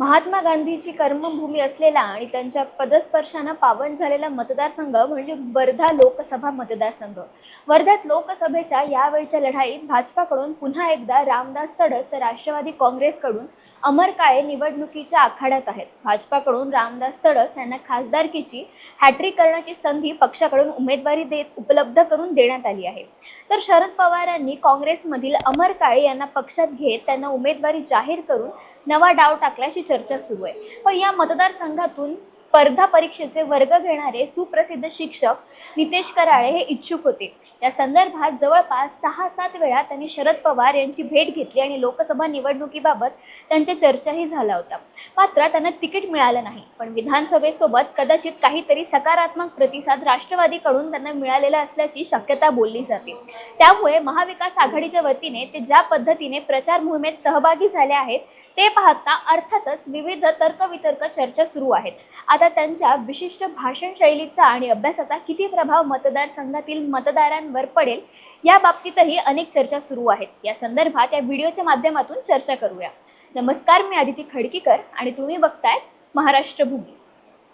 महात्मा गांधीची कर्मभूमी असलेला आणि त्यांच्या पदस्पर्शानं पावन झालेला मतदारसंघ म्हणजे वर्धा लोकसभा मतदारसंघ. वर्ध्यात लोकसभेच्या यावेळच्या लढाईत भाजपाकडून पुन्हा एकदा रामदास तडस तर राष्ट्रवादी काँग्रेसकडून अमर काळे निवडणुकीच्या आखाड्यात आहेत. भाजपाकडून रामदास तडस यांना खासदारकीची हॅट्रिक करण्याची संधी पक्षाकडून उमेदवारी देत उपलब्ध करून देण्यात आली आहे. तर शरद पवारांनी काँग्रेसमधील अमर काळे यांना पक्षात घेत त्यांना उमेदवारी जाहीर करून नवा डाव टाकल्याची चर्चा सुरू आहे. पण या मतदारसंघातून स्पर्धा परीक्षेचे वर्ग घेणारे सुप्रसिद्ध शिक्षक नितेश कराळे हे इच्छुक होते. या संदर्भात जवळपास सहा सात वेळा त्यांनी शरद पवार यांची भेट घेतली आणि लोकसभा निवडणुकीबाबत त्यांच्या चर्चाही झाला होता. मात्र त्यांना तिकीट मिळालं नाही. पण विधानसभेसोबत कदाचित काहीतरी सकारात्मक प्रतिसाद राष्ट्रवादीकडून त्यांना मिळालेला असल्याची शक्यता बोलली जाते. त्यामुळे महाविकास आघाडीच्या वतीने ते ज्या पद्धतीने प्रचार मोहिमेत सहभागी झाले आहेत ते पाहता अर्थातच विविध तर्कवितर्क चर्चा सुरू आहेत. आता त्यांच्या विशिष्ट भाषण शैलीचा आणि अभ्यासाचा किती प्रभाव मतदारसंघातील मतदारांवर पडेल या बाबतीतही अनेक चर्चा सुरू आहेत. या संदर्भात या व्हिडिओच्या माध्यमातून चर्चा करूया. नमस्कार मी आदिती खडकीकर आणि तुम्ही बघताय महाराष्ट्र भूमी.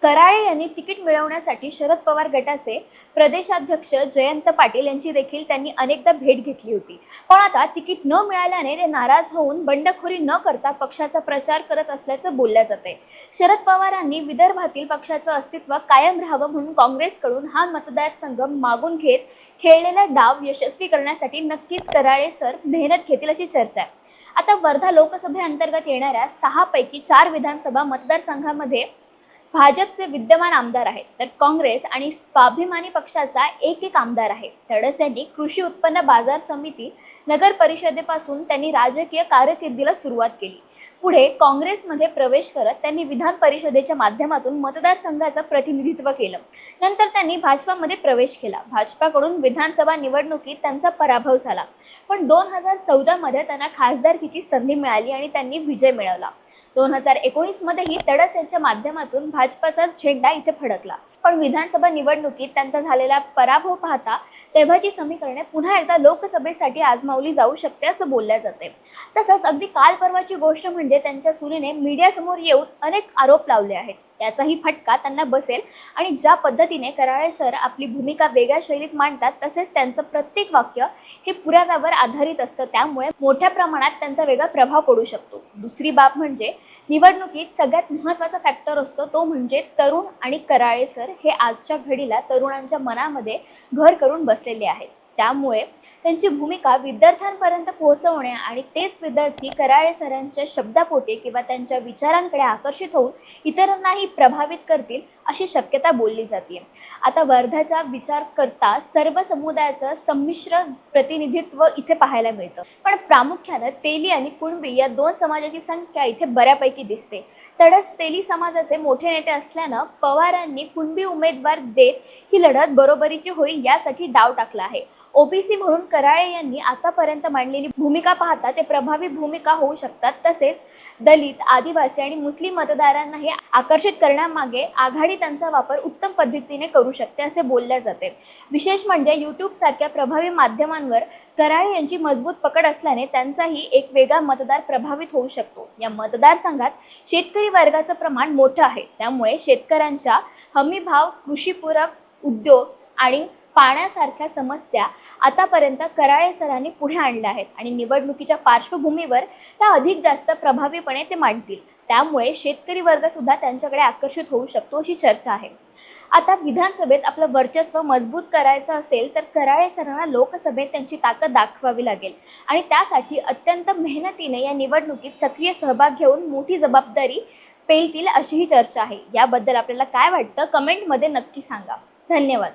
कराळे यांनी तिकीट मिळवण्यासाठी शरद पवार गटाचे प्रदेशाध्यक्ष जयंत पाटील यांची देखील त्यांनी अनेकदा भेट घेतली होती. पण आता तिकीट न मिळाल्याने ते नाराज होऊन बंडखोरी न करता पक्षाचा प्रचार करत असल्याचं बोलल्या जाते शरद पवारांनी विदर्भातील पक्षाचं अस्तित्व कायम राहावं म्हणून काँग्रेसकडून हा मतदारसंघ मागून घेत खेळलेला डाव यशस्वी करण्यासाठी नक्कीच कराळे सर मेहनत घेतील अशी चर्चा आहे. आता वर्धा लोकसभेअंतर्गत येणाऱ्या सहा पैकी चार विधानसभा मतदारसंघामध्ये भाजपचे विद्यमान आमदार आहेत तर काँग्रेस आणि स्वाभिमानी पक्षाचा एक एक आमदार आहे. तडस यांनी कृषी उत्पन्न बाजार समिती नगर परिषदेपासून त्यांनी राजकीय कारकिर्दीला सुरुवात केली. पुढे काँग्रेसमध्ये प्रवेश करत त्यांनी विधान परिषदेच्या माध्यमातून मतदारसंघाचं प्रतिनिधित्व केलं. नंतर त्यांनी भाजपामध्ये प्रवेश केला. भाजपाकडून विधानसभा निवडणुकीत त्यांचा पराभव झाला. पण दोन हजार चौदामध्ये त्यांना खासदारकीची संधी मिळाली आणि त्यांनी विजय मिळवला. दोन हजार एकोणीस मध्येही तडस यांच्या माध्यमातून भाजपाचा झेंडा इथे फडकला. पण विधानसभा निवडणुकीत त्यांचा झालेला पराभव पाहता तेव्हाची समीकरणे पुन्हा एकदा लोकसभेसाठी आजमावली जाऊ शकते असं बोलल्या जाते. तसंच अगदी काल परवाची गोष्ट म्हणजे त्यांच्या सुनेने मीडियासमोर येऊन अनेक आरोप लावले आहेत. त्याचाही फटका त्यांना बसेल आणि ज्या पद्धतीने कराळे सर आपली भूमिका वेगळ्या शैलीत मांडतात तसेच त्यांचं प्रत्येक वाक्य हे पुराव्यावर आधारित असतं. त्यामुळे मोठ्या प्रमाणात त्यांचा वेगळा प्रभाव पडू शकतो. दुसरी बाब म्हणजे निवडणुकीत सगळ्यात महत्त्वाचा फॅक्टर असतो तो म्हणजे तरुण आणि कराळे सर हे आजच्या घडीला तरुणांच्या मनामध्ये घर करून बसलेले आहेत. त्यामुळे त्यांची भूमिका विद्यार्थ्यांपर्यंत पोहोचवणे आणि तेच विद्यार्थी कराळे सरांच्या शब्दापोटी किंवा त्यांच्या विचारांकडे आकर्षित होऊन इतरांनाही प्रभावित करतील अशी शक्यता बोलली जाते. आता वर्धाचा विचार करता सर्व समुदायाचं संमिश्र प्रतिनिधित्व इथे पाहायला मिळतं. पण प्रामुख्यानं तेली आणि कुणबी या दोन समाजाची संख्या इथे बऱ्यापैकी दिसते. तडस तेली समाजाचे मोठे नेते असल्यानं पवारांनी कुणबी उमेदवार देत ही लढत बरोबरीची होईल यासाठी डाव टाकला आहे. ओबीसी म्हणून कराळे यांनी आतापर्यंत मांडलेली भूमिका पाहता ते प्रभावी भूमिका होऊ शकतात. तसेच दलित आदिवासी आणि मुस्लिम मतदारांनाही आकर्षित करण्यामागे आघाडी त्यांचा वापर उत्तम पद्धतीने करू शकते असे बोलल्या जाते. विशेष म्हणजे यूट्यूब सारख्या प्रभावी माध्यमांवर कराळे यांची मजबूत पकड असल्याने त्यांचाही एक वेगळा मतदार प्रभावित होऊ शकतो. या मतदारसंघात शेतकरी वर्गाचं प्रमाण मोठं आहे. त्यामुळे शेतकऱ्यांच्या हमीभाव कृषीपूरक उद्योग आणि पाण्यासारख्या समस्या आतापर्यंत कराळे सरांनी पुढे आणल्या आहेत आणि निवडणुकीच्या पार्श्वभूमीवर त्या अधिक जास्त प्रभावीपणे ते मांडतील. त्यामुळे शेतकरी वर्ग सुद्धा त्यांच्याकडे आकर्षित होऊ शकतो अशी चर्चा आहे. आता विधानसभेत आपलं वर्चस्व मजबूत करायचं असेल तर कराळे सरांना लोकसभेत त्यांची ताकद दाखवावी लागेल. आणि त्यासाठी अत्यंत मेहनतीने या निवडणुकीत सक्रिय सहभाग घेऊन मोठी जबाबदारी पेलतील अशी ही चर्चा आहे. याबद्दल आपल्याला काय वाटतं? कमेंटमध्ये नक्की सांगा. धन्यवाद.